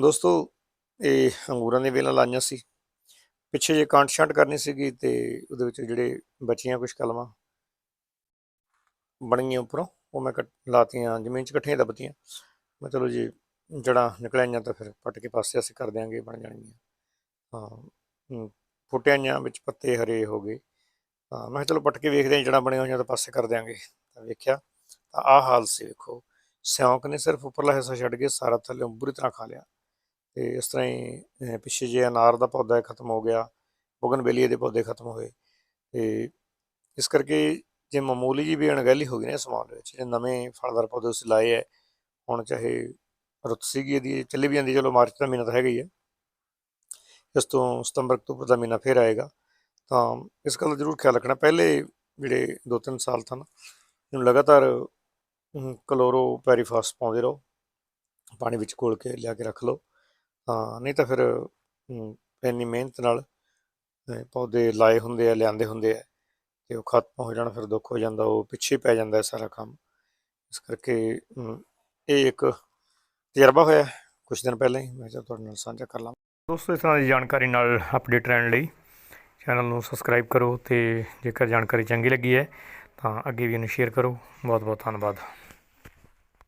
ਦੋਸਤੋ ਇਹ ਅੰਗੂਰਾਂ ਦੀਆਂ ਵੇਲਾਂ ਲਾਈਆਂ ਸੀ। ਪਿੱਛੇ ਜੇ ਕਾਂਟ ਛਾਂਟ ਕਰਨੀ ਸੀਗੀ ਤੇ ਉਹਦੇ ਵਿੱਚ ਜਿਹੜੇ ਬਚੀਆਂ ਕੁਝ ਕਲਮਾਂ ਬਣੀਆਂ ਉੱਪਰੋਂ ਉਹ ਮੈਂ ਕੱਟ ਲਾਤੀਆਂ ਜ਼ਮੀਨ 'ਚ ਇਕੱਠੀਆਂ ਦੱਬਤੀਆਂ। ਮੈਂ ਚਲੋ ਜੀ ਜੜਾਂ ਨਿਕਲ ਆਈਆਂ ਤਾਂ ਫਿਰ ਪੱਟ ਕੇ ਪਾਸੇ ਅਸੀਂ ਕਰ ਦਿਆਂਗੇ ਬਣ ਜਾਣਗੀਆਂ। ਹਾਂ ਹਮ, ਫੁੱਟੀਆਂ ਵਿੱਚ ਪੱਤੇ ਹਰੇ ਹੋ ਗਏ। ਤਾਂ ਮੈਂ ਕਿਹਾ ਚਲੋ ਪੱਟ ਕੇ ਵੇਖਦੇ ਹਾਂ ਜੜਾਂ ਬਣੀਆਂ ਹੋਈਆਂ ਤਾਂ ਪਾਸੇ ਕਰ ਦਿਆਂਗੇ। ਤਾਂ ਵੇਖਿਆ ਤਾਂ ਆਹ ਹਾਲ ਸੀ ਵੇਖੋ। ਸਿਉਂਕ ਨੇ ਸਿਰਫ ਉੱਪਰਲਾ ਹਿੱਸਾ ਛੱਡ ਕੇ ਸਾਰਾ ਥੱਲੇ ਬੁਰੀ ਤਰ੍ਹਾਂ ਖਾ ਲਿਆ। ਤੇ ਇਸ ਤਰ੍ਹਾਂ ਹੀ ਪਿੱਛੇ ਜੇ ਅਨਾਰ ਦਾ ਪੌਦਾ ਹੈ ਖਤਮ ਹੋ ਗਿਆ ਬੋਗਨਵੇਲੀਏ ਦੇ ਪੌਦੇ ਖਤਮ ਹੋਏ। ਤੇ ਇਸ ਕਰਕੇ ਜੇ ਮਾਮੂਲੀ ਜੀ ਵੀ ਅਣਗਹਿਲੀ ਹੋ ਗਈ ਨਾ ਇਸ ਮਾਮਲੇ ਦੇ ਵਿੱਚ, ਜੇ ਨਵੇਂ ਫਲਦਾਰ ਪੌਦੇ ਉਸ ਲਾਏ ਹੈ ਹੁਣ ਚਾਹੇ ਰੁੱਤ ਸੀਗੀ ਇਹਦੀ, ਚੱਲੀ ਵੀ ਜਾਂਦੀ, ਚਲੋ ਮਾਰਚ ਦਾ ਮਹੀਨਾ ਤਾਂ ਹੈਗਾ ਹੀ ਹੈ ਇਸ ਤੋਂ ਸਤੰਬਰ, ਅਕਤੂਬਰ ਦਾ ਮਹੀਨਾ ਫਿਰ ਆਏਗਾ। ਤਾਂ ਇਸ ਗੱਲ ਦਾ ਜ਼ਰੂਰ ਖਿਆਲ ਰੱਖਣਾ। ਪਹਿਲੇ ਜਿਹੜੇ 2-3 ਸਾਲ ਤੱਕ ਇਹਨੂੰ ਲਗਾਤਾਰ ਕਲੋਰੋ ਪੈਰੀਫਾਸ ਪਾਉਂਦੇ ਰਹੋ। ਪਾਣੀ ਵਿੱਚ ਘੋਲ ਕੇ ਲਿਆ ਕੇ ਰੱਖ ਲਓ। ਤਾਂ ਨਹੀਂ ਤਾਂ ਫਿਰ ਇੰਨੀ ਮਿਹਨਤ ਨਾਲ ਪੌਦੇ ਲਾਏ ਹੁੰਦੇ ਆ, ਲਿਆਂਦੇ ਹੁੰਦੇ ਆ ਤੇ ਉਹ ਖਤਮ ਹੋ ਜਾਣ, ਫਿਰ ਦੁੱਖ ਹੋ ਜਾਂਦਾ, ਉਹ ਪਿੱਛੇ ਪੈ ਜਾਂਦਾ ਸਾਰਾ ਕੰਮ। ਇਸ ਕਰਕੇ ਇਹ ਇੱਕ ਤਜਰਬਾ ਹੋਇਆ ਕੁਝ ਦਿਨ ਪਹਿਲਾਂ ਹੀ। ਮੈਂ ਕਿਹਾ ਤੁਹਾਡੇ ਨਾਲ ਸਾਂਝਾ ਕਰ ਲਾਂ। ਦੋਸਤੋ, ਇਸ ਤਰ੍ਹਾਂ ਦੀ ਜਾਣਕਾਰੀ ਨਾਲ ਅਪਡੇਟ ਰਹਿਣ ਲਈ ਚੈਨਲ ਨੂੰ ਸਬਸਕ੍ਰਾਈਬ ਕਰੋ ਤੇ ਜੇਕਰ ਜਾਣਕਾਰੀ ਚੰਗੀ ਲੱਗੀ ਹੈ ਤਾਂ ਅੱਗੇ ਵੀ ਇਹਨੂੰ ਸ਼ੇਅਰ ਕਰੋ। ਬਹੁਤ ਬਹੁਤ ਧੰਨਵਾਦ।